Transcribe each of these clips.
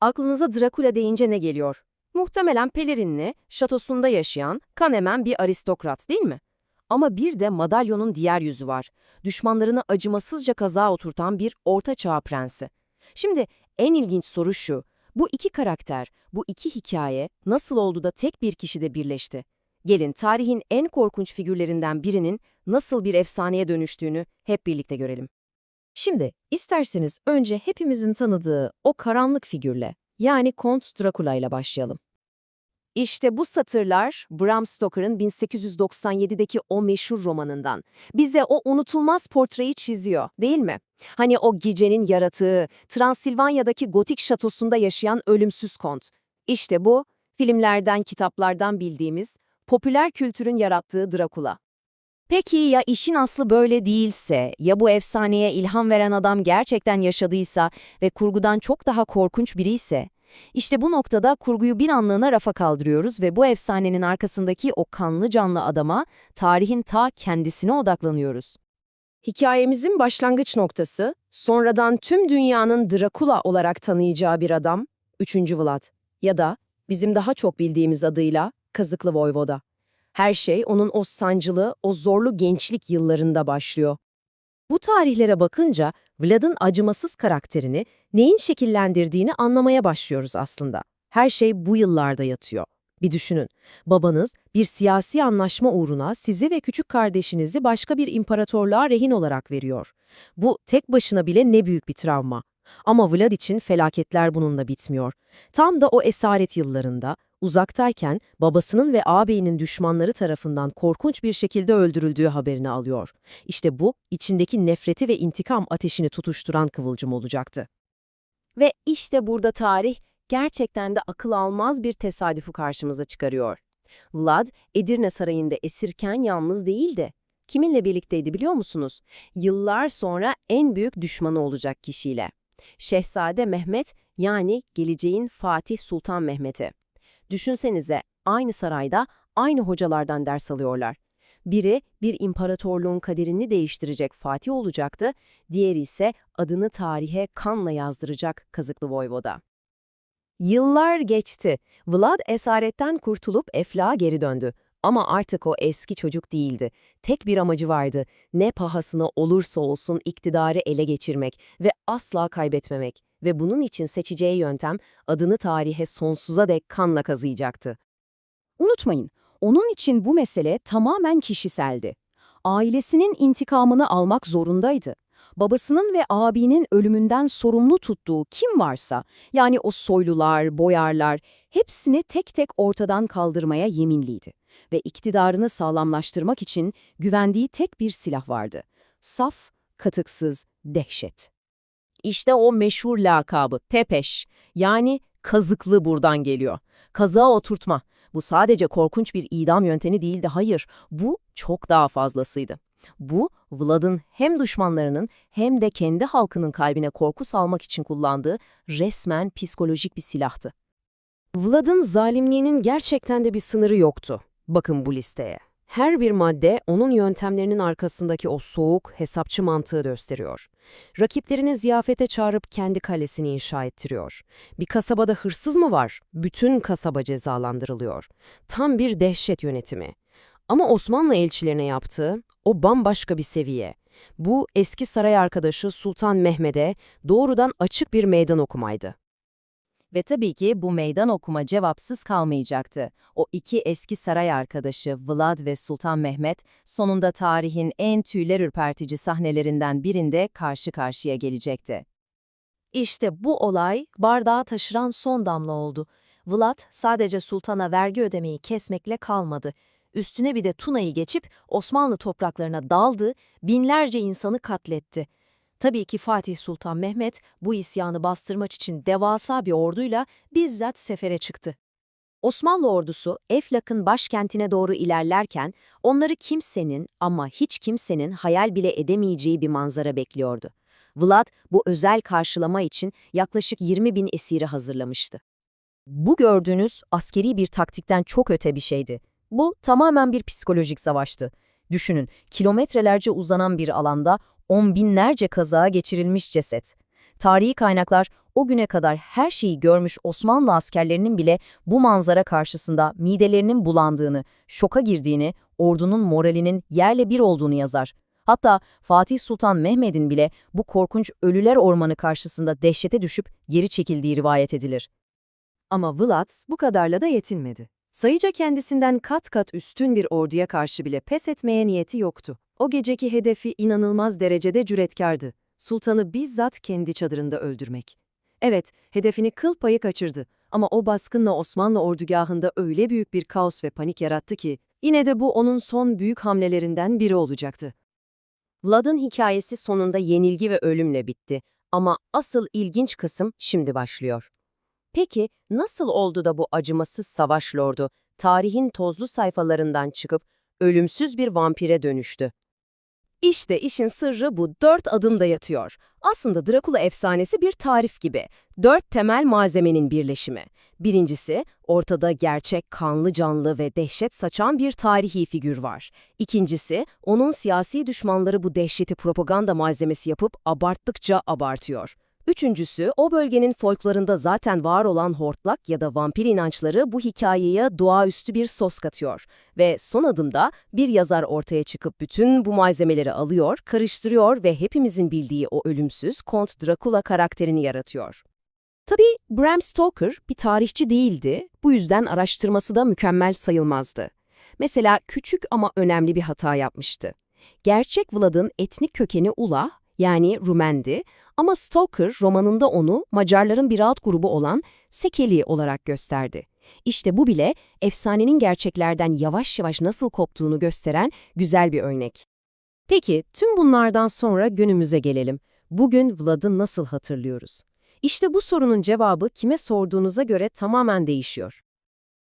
Aklınıza Drakula deyince ne geliyor? Muhtemelen pelerinli, şatosunda yaşayan, kan emen bir aristokrat değil mi? Ama bir de madalyonun diğer yüzü var. Düşmanlarını acımasızca kaza oturtan bir orta çağ prensi. Şimdi en ilginç soru şu. Bu iki karakter, bu iki hikaye nasıl oldu da tek bir kişide birleşti? Gelin tarihin en korkunç figürlerinden birinin nasıl bir efsaneye dönüştüğünü hep birlikte görelim. Şimdi isterseniz önce hepimizin tanıdığı o karanlık figürle, yani Kont Drakula ile başlayalım. İşte bu satırlar Bram Stoker'ın 1897'deki o meşhur romanından. Bize o unutulmaz portreyi çiziyor, değil mi? Hani o gecenin yaratığı, Transilvanya'daki gotik şatosunda yaşayan ölümsüz kont. İşte bu, filmlerden, kitaplardan bildiğimiz, popüler kültürün yarattığı Drakula. Peki ya işin aslı böyle değilse, ya bu efsaneye ilham veren adam gerçekten yaşadıysa ve kurgudan çok daha korkunç biri ise? İşte bu noktada kurguyu bir anlığına rafa kaldırıyoruz ve bu efsanenin arkasındaki o kanlı canlı adama, tarihin ta kendisine odaklanıyoruz. Hikayemizin başlangıç noktası, sonradan tüm dünyanın Drakula olarak tanıyacağı bir adam, 3. Vlad ya da bizim daha çok bildiğimiz adıyla Kazıklı Voyvoda. Her şey onun o sancılı, o zorlu gençlik yıllarında başlıyor. Bu tarihlere bakınca Vlad'ın acımasız karakterini, neyin şekillendirdiğini anlamaya başlıyoruz aslında. Her şey bu yıllarda yatıyor. Bir düşünün, babanız bir siyasi anlaşma uğruna sizi ve küçük kardeşinizi başka bir imparatorluğa rehin olarak veriyor. Bu tek başına bile ne büyük bir travma. Ama Vlad için felaketler bununla bitmiyor. Tam da o esaret yıllarında, uzaktayken babasının ve ağabeyinin düşmanları tarafından korkunç bir şekilde öldürüldüğü haberini alıyor. İşte bu, içindeki nefreti ve intikam ateşini tutuşturan kıvılcım olacaktı. Ve işte burada tarih gerçekten de akıl almaz bir tesadüfü karşımıza çıkarıyor. Vlad, Edirne Sarayı'nda esirken yalnız değildi. Kiminle birlikteydi biliyor musunuz? Yıllar sonra en büyük düşmanı olacak kişiyle. Şehzade Mehmet yani geleceğin Fatih Sultan Mehmet'i. Düşünsenize aynı sarayda aynı hocalardan ders alıyorlar. Biri bir imparatorluğun kaderini değiştirecek Fatih olacaktı, diğeri ise adını tarihe kanla yazdıracak Kazıklı Voyvoda. Yıllar geçti. Vlad esaretten kurtulup Eflak'a geri döndü. Ama artık o eski çocuk değildi. Tek bir amacı vardı. Ne pahasına olursa olsun iktidarı ele geçirmek ve asla kaybetmemek. Ve bunun için seçeceği yöntem adını tarihe sonsuza dek kanla kazıyacaktı. Unutmayın, onun için bu mesele tamamen kişiseldi. Ailesinin intikamını almak zorundaydı. Babasının ve abinin ölümünden sorumlu tuttuğu kim varsa, yani o soylular, boyarlar, hepsini tek tek ortadan kaldırmaya yeminliydi. Ve iktidarını sağlamlaştırmak için güvendiği tek bir silah vardı. Saf, katıksız dehşet. İşte o meşhur lakabı Tepeş, yani kazıklı buradan geliyor. Kazığa oturtma. Bu sadece korkunç bir idam yöntemi değildi, hayır. Bu çok daha fazlasıydı. Bu, Vlad'ın hem düşmanlarının hem de kendi halkının kalbine korku salmak için kullandığı resmen psikolojik bir silahtı. Vlad'ın zalimliğinin gerçekten de bir sınırı yoktu. Bakın bu listeye. Her bir madde onun yöntemlerinin arkasındaki o soğuk, hesapçı mantığı gösteriyor. Rakiplerini ziyafete çağırıp kendi kalesini inşa ettiriyor. Bir kasabada hırsız mı var? Bütün kasaba cezalandırılıyor. Tam bir dehşet yönetimi. Ama Osmanlı elçilerine yaptığı o bambaşka bir seviye. Bu eski saray arkadaşı Sultan Mehmet'e doğrudan açık bir meydan okumaydı. Ve tabii ki bu meydan okuma cevapsız kalmayacaktı. O iki eski saray arkadaşı Vlad ve Sultan Mehmet sonunda tarihin en tüyler ürpertici sahnelerinden birinde karşı karşıya gelecekti. İşte bu olay bardağı taşıran son damla oldu. Vlad sadece sultana vergi ödemeyi kesmekle kalmadı. Üstüne bir de Tuna'yı geçip Osmanlı topraklarına daldı, binlerce insanı katletti. Tabii ki Fatih Sultan Mehmet bu isyanı bastırmak için devasa bir orduyla bizzat sefere çıktı. Osmanlı ordusu Eflak'ın başkentine doğru ilerlerken onları kimsenin ama hiç kimsenin hayal bile edemeyeceği bir manzara bekliyordu. Vlad bu özel karşılama için yaklaşık 20 bin esiri hazırlamıştı. Bu gördüğünüz askeri bir taktikten çok öte bir şeydi. Bu tamamen bir psikolojik savaştı. Düşünün, kilometrelerce uzanan bir alanda on binlerce kazağa geçirilmiş ceset. Tarihi kaynaklar o güne kadar her şeyi görmüş Osmanlı askerlerinin bile bu manzara karşısında midelerinin bulandığını, şoka girdiğini, ordunun moralinin yerle bir olduğunu yazar. Hatta Fatih Sultan Mehmet'in bile bu korkunç ölüler ormanı karşısında dehşete düşüp geri çekildiği rivayet edilir. Ama Vlad bu kadarla da yetinmedi. Sayıca kendisinden kat kat üstün bir orduya karşı bile pes etmeye niyeti yoktu. O geceki hedefi inanılmaz derecede cüretkardı. Sultanı bizzat kendi çadırında öldürmek. Evet, hedefini kıl payı kaçırdı ama o baskınla Osmanlı ordugahında öyle büyük bir kaos ve panik yarattı ki, yine de bu onun son büyük hamlelerinden biri olacaktı. Vlad'ın hikayesi sonunda yenilgi ve ölümle bitti ama asıl ilginç kısım şimdi başlıyor. Peki nasıl oldu da bu acımasız savaş lordu tarihin tozlu sayfalarından çıkıp ölümsüz bir vampire dönüştü? İşte işin sırrı bu dört adımda yatıyor. Aslında Drakula efsanesi bir tarif gibi. Dört temel malzemenin birleşimi. Birincisi, ortada gerçek, kanlı canlı ve dehşet saçan bir tarihi figür var. İkincisi, onun siyasi düşmanları bu dehşeti propaganda malzemesi yapıp abarttıkça abartıyor. Üçüncüsü, o bölgenin folklorunda zaten var olan hortlak ya da vampir inançları bu hikayeye doğaüstü bir sos katıyor. Ve son adımda bir yazar ortaya çıkıp bütün bu malzemeleri alıyor, karıştırıyor ve hepimizin bildiği o ölümsüz Kont Dracula karakterini yaratıyor. Tabii Bram Stoker bir tarihçi değildi, bu yüzden araştırması da mükemmel sayılmazdı. Mesela küçük ama önemli bir hata yapmıştı. Gerçek Vlad'ın etnik kökeni Ula, yani Rumendi ama Stoker romanında onu Macarların bir alt grubu olan Sekeli olarak gösterdi. İşte bu bile efsanenin gerçeklerden yavaş yavaş nasıl koptuğunu gösteren güzel bir örnek. Peki tüm bunlardan sonra günümüze gelelim. Bugün Vlad'ı nasıl hatırlıyoruz? İşte bu sorunun cevabı kime sorduğunuza göre tamamen değişiyor.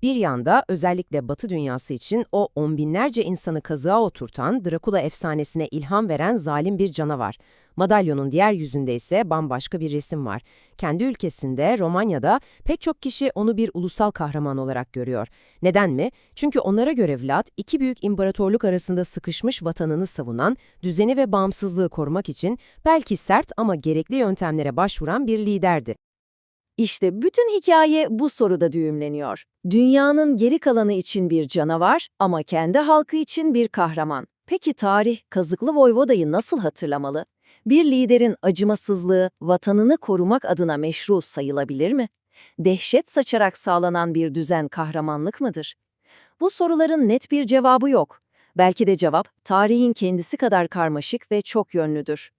Bir yanda özellikle Batı dünyası için o on binlerce insanı kazığa oturtan Drakula efsanesine ilham veren zalim bir canavar. Madalyonun diğer yüzünde ise bambaşka bir resim var. Kendi ülkesinde, Romanya'da pek çok kişi onu bir ulusal kahraman olarak görüyor. Neden mi? Çünkü onlara göre Vlad, iki büyük imparatorluk arasında sıkışmış vatanını savunan, düzeni ve bağımsızlığı korumak için belki sert ama gerekli yöntemlere başvuran bir liderdi. İşte bütün hikaye bu soruda düğümleniyor. Dünyanın geri kalanı için bir canavar ama kendi halkı için bir kahraman. Peki tarih Kazıklı Voyvoda'yı nasıl hatırlamalı? Bir liderin acımasızlığı vatanını korumak adına meşru sayılabilir mi? Dehşet saçarak sağlanan bir düzen kahramanlık mıdır? Bu soruların net bir cevabı yok. Belki de cevap tarihin kendisi kadar karmaşık ve çok yönlüdür.